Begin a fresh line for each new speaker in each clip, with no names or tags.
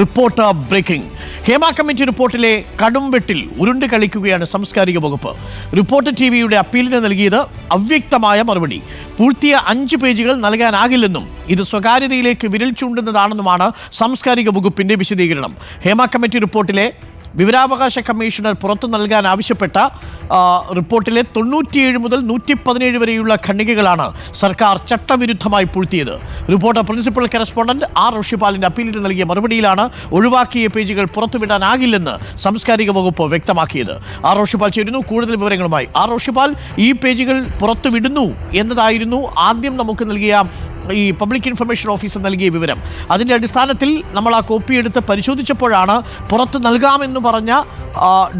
Report breaking. Hema committee റിപ്പോർട്ടിലെ കടുംവെട്ടിൽ ഉരുണ്ട് കളിക്കുകയാണ് സാംസ്കാരിക വകുപ്പ്. റിപ്പോർട്ട് ടി വിയുടെ അപ്പീലിന് നൽകിയത് അവ്യക്തമായ മറുപടി. പൂഴ്ത്തിയ അഞ്ച് പേജുകൾ നൽകാനാകില്ലെന്നും ഇത് സ്വകാര്യതയിലേക്ക് വിരൽ ചൂണ്ടുന്നതാണെന്നുമാണ് സാംസ്കാരിക വകുപ്പിന്റെ വിശദീകരണം. ഹേമ കമ്മിറ്റി റിപ്പോർട്ടിലെ വിവരാവകാശ കമ്മീഷണർ പുറത്തു നൽകാൻ ആവശ്യപ്പെട്ട റിപ്പോർട്ടിലെ തൊണ്ണൂറ്റിയേഴ് മുതൽ നൂറ്റി പതിനേഴ് വരെയുള്ള ഖണ്ഡികകളാണ് സർക്കാർ ചട്ടവിരുദ്ധമായി പൂഴ്ത്തിയത്. Report principal correspondent R. ഋഷിപാലിന്റെ അപ്പീലിൽ നൽകിയ മറുപടിയിലാണ് ഒഴിവാക്കിയ പേജുകൾ പുറത്തുവിടാനാകില്ലെന്ന് സാംസ്കാരിക വകുപ്പ് വ്യക്തമാക്കിയത്. ആർ. ഋഷിപാൽ ചേരുന്നു. കൂടുതൽ വിവരങ്ങളുമായി ആർ. ഋഷിപാൽ ഈ പേജുകൾ പുറത്തുവിടുന്നു എന്നതായിരുന്നു ആദ്യം നമുക്ക് നൽകിയ ഈ പബ്ലിക് ഇൻഫർമേഷൻ ഓഫീസർ നൽകിയ വിവരം. അതിന്റെ അടിസ്ഥാനത്തിൽ നമ്മൾ ആ കോപ്പി എടുത്ത് പരിശോധിച്ചപ്പോഴാണ് പുറത്ത് നൽകാമെന്ന് പറഞ്ഞ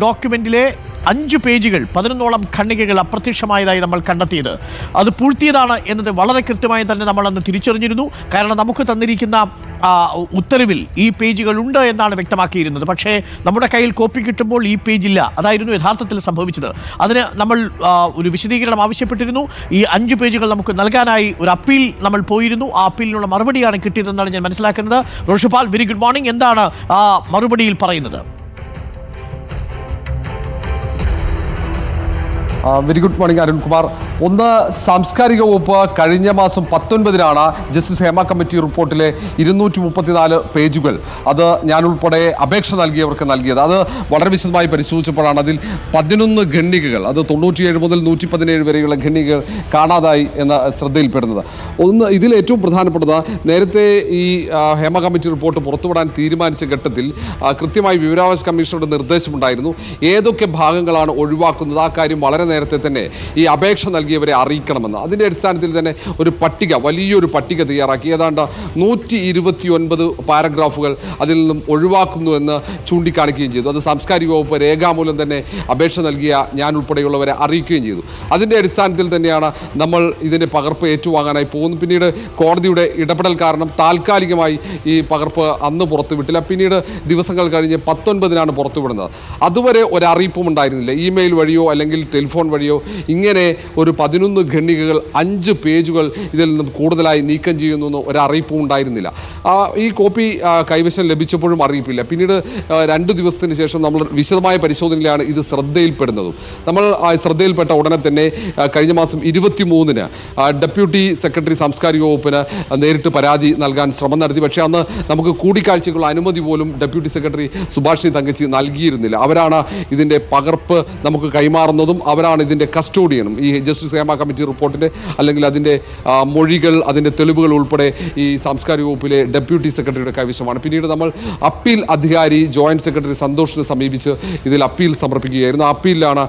ഡോക്യുമെന്റിലെ അഞ്ച് പേജുകൾ പതിനൊന്നോളം ഖണ്ഡികകൾ അപ്രത്യക്ഷമായതായി നമ്മൾ കണ്ടെത്തിയത്. അത് പൂഴ്ത്തിയതാണ് എന്നത് വളരെ കൃത്യമായി തന്നെ നമ്മൾ അന്ന് തിരിച്ചറിഞ്ഞിരുന്നു. കാരണം നമുക്ക് തന്നിരിക്കുന്ന ഉത്തരവിൽ ഈ പേജുകൾ ഉണ്ട് എന്നാണ് വ്യക്തമാക്കിയിരുന്നത്. പക്ഷേ നമ്മുടെ കയ്യിൽ കോപ്പി കിട്ടുമ്പോൾ ഈ പേജില്ല അതായിരുന്നു യഥാർത്ഥത്തിൽ സംഭവിച്ചത്. അതിന് നമ്മൾ ഒരു വിശദീകരണം ആവശ്യപ്പെട്ടിരുന്നു. ഈ അഞ്ച് പേജുകൾ നമുക്ക് നൽകാനായി ഒരു അപ്പീൽ നമ്മൾ പോയിരുന്നു. ആ അപ്പീലിനുള്ള മറുപടിയാണ് കിട്ടിയതെന്നാണ് ഞാൻ മനസ്സിലാക്കുന്നത്. Rishipal very good morning. എന്താണ് ആ മറുപടിയിൽ പറയുന്നത്?
Very good morning Arunkumar. ഒന്ന് സാംസ്കാരിക വകുപ്പ് കഴിഞ്ഞ മാസം പത്തൊൻപതിനാണ് ജസ്റ്റിസ് ഹേമ കമ്മിറ്റി റിപ്പോർട്ടിലെ ഇരുന്നൂറ്റി മുപ്പത്തിനാല് പേജുകൾ. അത് ഞാനുൾപ്പെടെ അപേക്ഷ നൽകിയവർക്ക് നൽകിയത്. അത് വളരെ വിശദമായി പരിശോധിച്ചപ്പോഴാണ് അതിൽ പതിനൊന്ന് ഖണ്ഡികകൾ അത് തൊണ്ണൂറ്റിയേഴ് മുതൽ നൂറ്റി പതിനേഴ് വരെയുള്ള ഖണ്ഡികകൾ കാണാതായി എന്ന ശ്രദ്ധയിൽപ്പെടുന്നത്. ഒന്ന് ഇതിൽ ഏറ്റവും പ്രധാനപ്പെട്ടത് നേരത്തെ ഈ ഹേമ കമ്മിറ്റി റിപ്പോർട്ട് പുറത്തുവിടാൻ തീരുമാനിച്ച ഘട്ടത്തിൽ കൃത്യമായി വിവരാവകാശ കമ്മീഷണറുടെ നിർദ്ദേശമുണ്ടായിരുന്നു. ഏതൊക്കെ ഭാഗങ്ങളാണ് ഒഴിവാക്കുന്നത്? ആ കാര്യം വളരെ നേരത്തെ തന്നെ ഈ അപേക്ഷ നൽകിയവരെ അറിയിക്കണമെന്ന്. അതിന്റെ അടിസ്ഥാനത്തിൽ തന്നെ ഒരു പട്ടിക വലിയൊരു പട്ടിക തയ്യാറാക്കി. ഏതാണ്ട് നൂറ്റി ഇരുപത്തി ഒൻപത് പാരഗ്രാഫുകൾ അതിൽ നിന്നും ഒഴിവാക്കുന്നു എന്ന് ചൂണ്ടിക്കാണിക്കുകയും ചെയ്തു. അത് സാംസ്കാരിക വകുപ്പ് രേഖാമൂലം തന്നെ അപേക്ഷ നൽകിയ ഞാൻ ഉൾപ്പെടെയുള്ളവരെ അറിയിക്കുകയും ചെയ്തു. അതിന്റെ അടിസ്ഥാനത്തിൽ തന്നെയാണ് നമ്മൾ ഇതിന്റെ പകർപ്പ് ഏറ്റുവാങ്ങാനായി പോകുന്നു പിന്നീട് കോടതിയുടെ ഇടപെടൽ കാരണം താൽക്കാലികമായി ഈ പകർപ്പ് അന്ന് പുറത്തുവിട്ടില്ല പിന്നീട് ദിവസങ്ങൾ കഴിഞ്ഞ് പത്തൊൻപതിനാണ് പുറത്തുവിടുന്നത് അതുവരെ ഒരറിയിപ്പും ഉണ്ടായിരുന്നില്ല. ഇമെയിൽ വഴിയോ അല്ലെങ്കിൽ ടെലിഫോൺ വഴിയോ ഇങ്ങനെ ഒരു പതിനൊന്ന് ഖണ്ഡികകൾ അഞ്ച് പേജുകൾ ഇതിൽ നിന്നും കൂടുതലായി നീക്കം ചെയ്യുന്നു ഒരറിയിപ്പും ഉണ്ടായിരുന്നില്ല. ഈ കോപ്പി കൈവശം ലഭിച്ചപ്പോഴും അറിയിപ്പില്ല. പിന്നീട് രണ്ട് ദിവസത്തിന് ശേഷം നമ്മൾ വിശദമായ പരിശോധനയിലാണ് ഇത് ശ്രദ്ധയിൽപ്പെടുന്നതും. നമ്മൾ ശ്രദ്ധയിൽപ്പെട്ട ഉടനെ തന്നെ കഴിഞ്ഞ മാസം ഇരുപത്തി മൂന്നിന് ഡെപ്യൂട്ടി സെക്രട്ടറി സാംസ്കാരിക വകുപ്പിന് നേരിട്ട് പരാതി നൽകാൻ ശ്രമം നടത്തി. പക്ഷേ അന്ന് നമുക്ക് കൂടിക്കാഴ്ചയ്ക്കുള്ള അനുമതി പോലും ഡെപ്യൂട്ടി സെക്രട്ടറി സുഭാഷിണി തങ്കച്ചി നൽകിയിരുന്നില്ല. അവരാണ് ഇതിന്റെ പകർപ്പ് നമുക്ക് കൈമാറുന്നതും അവരാണ് ഇതിന്റെ കസ്റ്റോഡിയനും. ഈ ജസ്റ്റിസ് ഹേമ കമ്മിറ്റി റിപ്പോർട്ടിന്റെ അല്ലെങ്കിൽ അതിന്റെ മൊഴികൾ അതിന്റെ തെളിവുകൾ ഉൾപ്പെടെ ഈ സാംസ്കാരിക വകുപ്പിലെ ഡെപ്യൂട്ടി സെക്രട്ടറിയുടെ കൈവശമാണ് പിന്നീട് നമ്മൾ അപ്പീൽ അധികാരി ജോയിന്റ് സെക്രട്ടറി സന്തോഷിനെ സമീപിച്ച് ഇതിൽ അപ്പീൽ സമർപ്പിക്കുകയായിരുന്നു. ആ അപ്പീലിലാണ്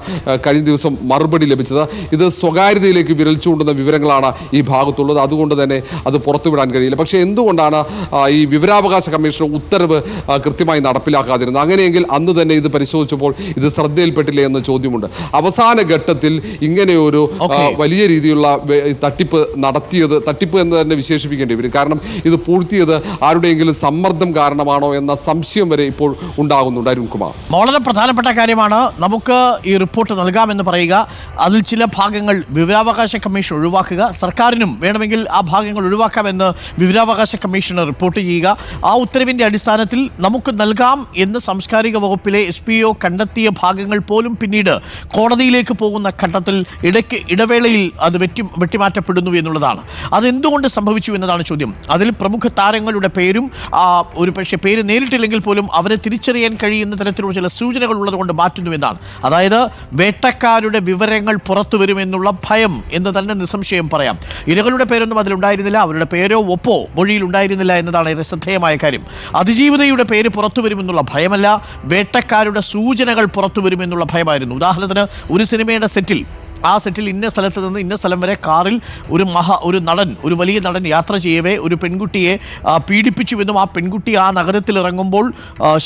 കഴിഞ്ഞ ദിവസം മറുപടി ലഭിച്ചത്. ഇത് സ്വകാര്യതയിലേക്ക് വിരൽ ചൂണ്ടുന്ന വിവരങ്ങളാണ് ഈ ഭാഗത്തുള്ളത്. അതുകൊണ്ട് തന്നെ അത് പുറത്തുവിടാൻ കഴിയില്ല. പക്ഷേ എന്തുകൊണ്ടാണ് ഈ വിവരാവകാശ കമ്മീഷൻ ഉത്തരവ് കൃത്യമായി നടപ്പിലാക്കാതിരുന്നത്? അങ്ങനെയെങ്കിൽ അന്ന് തന്നെ ഇത് പരിശോധിച്ചപ്പോൾ ഇത് ശ്രദ്ധയിൽപ്പെട്ടില്ലേ എന്ന ചോദ്യമുണ്ട്. അവസാന ഘട്ടത്തിൽ ഇങ്ങനെയൊരു. വലിയ രീതിയിലുള്ള തട്ടിപ്പ് നടത്തിയത് തട്ടിപ്പ് എന്ന് തന്നെ വിശേഷിപ്പിക്കേണ്ടി വരും. കാരണം ഇത് പൂഴ്ത്തിയത് ആരുടെയെങ്കിലും സമ്മർദ്ദം കാരണമാണോ എന്ന സംശയം വരെ ഇപ്പോൾ ഉണ്ടാകുന്നുണ്ട് അരുൺകുമാർ
വളരെ പ്രധാനപ്പെട്ട കാര്യമാണ്. നമുക്ക് ഈ റിപ്പോർട്ട് നൽകാമെന്ന് പറയുക. അതിൽ ചില ഭാഗങ്ങൾ വിവരാവകാശ കമ്മീഷൻ ഒഴിവാക്കുക. സർക്കാരിനും വേണമെങ്കിൽ ആ ഭാഗങ്ങൾ ഒഴിവാക്കാമെന്ന് വിവരാവകാശ കമ്മീഷന് റിപ്പോർട്ട് ചെയ്യുക. ആ ഉത്തരവിന്റെ അടിസ്ഥാനത്തിൽ നമുക്ക് നൽകാം എന്ന് സാംസ്കാരിക വകുപ്പിലെ എസ് പി ഒ കണ്ടെത്തിയ ഭാഗങ്ങൾ പോലും പിന്നീട് കോടതിയിലേക്ക് പോകുന്ന ഘട്ടത്തിൽ ഇടയ്ക്ക് ഇടവേളയിൽ അത് വെറ്റി വെട്ടിമാറ്റപ്പെടുന്നു എന്നുള്ളതാണ്. അതെന്തുകൊണ്ട് സംഭവിച്ചു എന്നതാണ് ചോദ്യം. അതിൽ പ്രമുഖ താരങ്ങളുടെ പേരും ഒരു പക്ഷേ പേര് നേരിട്ടില്ലെങ്കിൽ പോലും അവരെ തിരിച്ചറിയാൻ കഴിയുന്ന തരത്തിലുള്ള ചില സൂചനകൾ ഉള്ളതുകൊണ്ട് മാറ്റുന്നു എന്നാണ്. അതായത് വേട്ടക്കാരുടെ വിവരങ്ങൾ പുറത്തു വരുമെന്നുള്ള ഭയം എന്ന് തന്നെ നിസ്സംശയം പറയാം. ഇരകളുടെ പേരൊന്നും അതിലുണ്ടായിരുന്നില്ല അവരുടെ പേരോ ഒപ്പോ മൊഴിയിൽ ഉണ്ടായിരുന്നില്ല എന്നതാണ് ഏറെ ശ്രദ്ധേയമായ കാര്യം. അതിജീവിതയുടെ പേര് പുറത്തു വരുമെന്നുള്ള ഭയമല്ല വേട്ടക്കാരുടെ സൂചനകൾ പുറത്തു വരുമെന്നുള്ള ഭയമായിരുന്നു. ഉദാഹരണത്തിന് ഒരു സിനിമയുടെ സെറ്റിൽ ആ സെറ്റിൽ ഇന്ന സ്ഥലത്ത് നിന്ന് ഇന്ന സ്ഥലം വരെ കാറിൽ ഒരു മഹാ ഒരു നടൻ ഒരു വലിയ നടൻ യാത്ര ചെയ്യവേ ഒരു പെൺകുട്ടിയെ പീഡിപ്പിച്ചുവെന്നും ആ പെൺകുട്ടി ആ നഗരത്തിൽ ഇറങ്ങുമ്പോൾ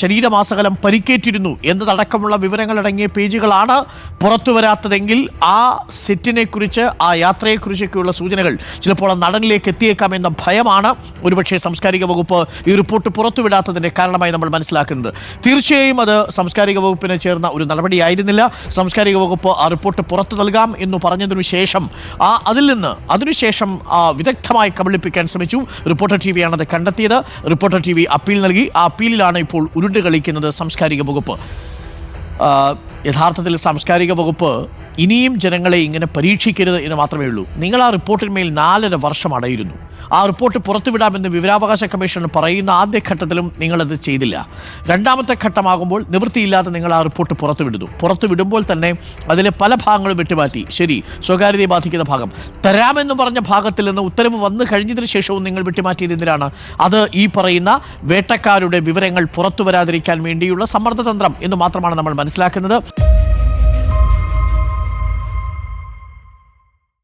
ശരീരമാസകലം പരിക്കേറ്റിരുന്നു എന്നതടക്കമുള്ള വിവരങ്ങളടങ്ങിയ പേജുകളാണ് പുറത്തു വരാത്തതെങ്കിൽ ആ സെറ്റിനെക്കുറിച്ച് ആ യാത്രയെക്കുറിച്ചൊക്കെയുള്ള സൂചനകൾ ചിലപ്പോൾ ആ നടനിലേക്ക് എത്തിയേക്കാം എന്ന ഭയമാണ് ഒരുപക്ഷേ സാംസ്കാരിക വകുപ്പ് ഈ റിപ്പോർട്ട് പുറത്തുവിടാത്തതിന്റെ കാരണമായി നമ്മൾ മനസ്സിലാക്കുന്നത്. തീർച്ചയായും അത് സാംസ്കാരിക വകുപ്പിനെ ചേർന്ന ഒരു നടപടിയായിരുന്നില്ല. സാംസ്കാരിക വകുപ്പ് ആ റിപ്പോർട്ട് പുറത്തു നൽകാം. പുറത്തുവിടാം എന്ന് പറഞ്ഞതിനു ശേഷം ആ അതിൽ നിന്ന് അതിനുശേഷം വിദഗ്ധമായി കബളിപ്പിക്കാൻ ശ്രമിച്ചു. റിപ്പോർട്ടർ ടി വിയാണ് അത് കണ്ടെത്തിയത്. റിപ്പോർട്ടർ ടി വി അപ്പീൽ നൽകി. ആ അപ്പീലിലാണ് ഇപ്പോൾ ഉരുണ്ട് കളിക്കുന്നത് സാംസ്കാരിക വകുപ്പ്. യഥാർത്ഥത്തിൽ സാംസ്കാരിക വകുപ്പ് ഇനിയും ജനങ്ങളെ ഇങ്ങനെ പരീക്ഷിക്കരുത് എന്ന് മാത്രമേ ഉള്ളൂ. നിങ്ങൾ ആ റിപ്പോർട്ടിന്മേൽ നാലര വർഷം അടയിരുന്നു. ആ റിപ്പോർട്ട് പുറത്തുവിടാമെന്ന് വിവരാവകാശ കമ്മീഷൻ പറയുന്ന ആദ്യ ഘട്ടത്തിലും നിങ്ങളത് ചെയ്തില്ല. രണ്ടാമത്തെ ഘട്ടമാകുമ്പോൾ നിവൃത്തിയില്ലാതെ നിങ്ങൾ ആ റിപ്പോർട്ട് പുറത്തുവിടുന്നു. പുറത്തുവിടുമ്പോൾ തന്നെ അതിലെ പല ഭാഗങ്ങളും വെട്ടിമാറ്റി. ശരി സ്വകാര്യതയെ ബാധിക്കുന്ന ഭാഗം. തരാമെന്ന് പറഞ്ഞ ഭാഗത്തിൽ നിന്ന് ഉത്തരവ് വന്നു കഴിഞ്ഞതിന് ശേഷവും നിങ്ങൾ വെട്ടിമാറ്റിയത് എന്തിനാണ്? അത് ഈ പറയുന്ന വേട്ടക്കാരുടെ വിവരങ്ങൾ പുറത്തു വരാതിരിക്കാൻ വേണ്ടിയുള്ള സമ്മർദ്ദതന്ത്രം എന്ന് മാത്രമാണ് നമ്മൾ മനസ്സിലാക്കുന്നത്.